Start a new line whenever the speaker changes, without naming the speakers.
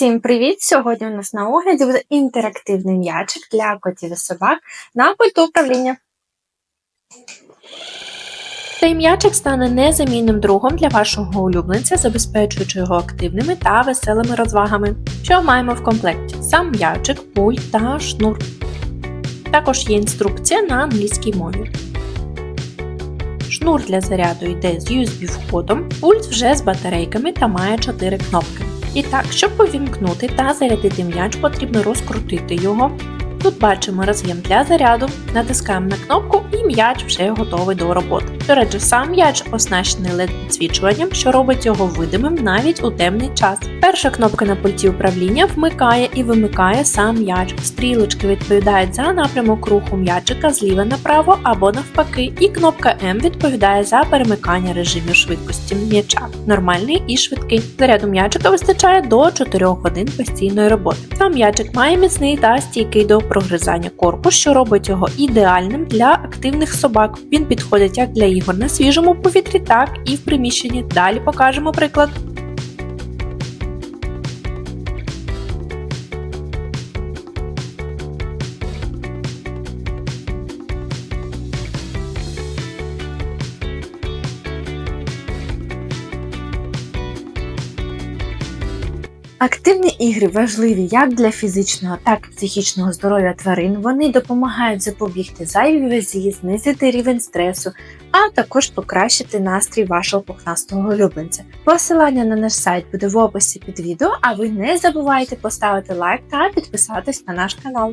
Всім привіт! Сьогодні у нас на огляді буде інтерактивний м'ячик для котів і собак на пульту управління. Цей м'ячик стане незамінним другом для вашого улюбленця, забезпечуючи його активними та веселими розвагами. Що маємо в комплекті? Сам м'ячик, пульт та шнур. Також є інструкція на англійській мові. Шнур для заряду йде з USB-входом, пульт вже з батарейками та має 4 кнопки. І так, щоб повімкнути та зарядити м'яч, потрібно розкрутити його. Тут бачимо роз'єм для заряду, натискаємо на кнопку і м'яч вже готовий до роботи. До речі, сам м'яч оснащений led підсвічуванням, що робить його видимим навіть у темний час. Перша кнопка на пульті управління вмикає і вимикає сам м'яч. Стрілочки відповідають за напрямок руху м'ячика зліва направо або навпаки, і кнопка М відповідає за перемикання режимів швидкості м'яча, нормальний і швидкий. Заряду м'ячика вистачає до 4 годин постійної роботи. Сам м'ячик має міцний та стійкий до прогризання корпус, що робить його ідеальним для активних собак. Він підходить як для ігор на свіжому повітрі, так і в приміщенні. Далі покажемо приклад. Активні ігри важливі як для фізичного, так і психічного здоров'я тварин. Вони допомагають запобігти зайвій вазі, знизити рівень стресу, а також покращити настрій вашого пухнастого улюбленця. Посилання на наш сайт буде в описі під відео, а ви не забувайте поставити лайк та підписатись на наш канал.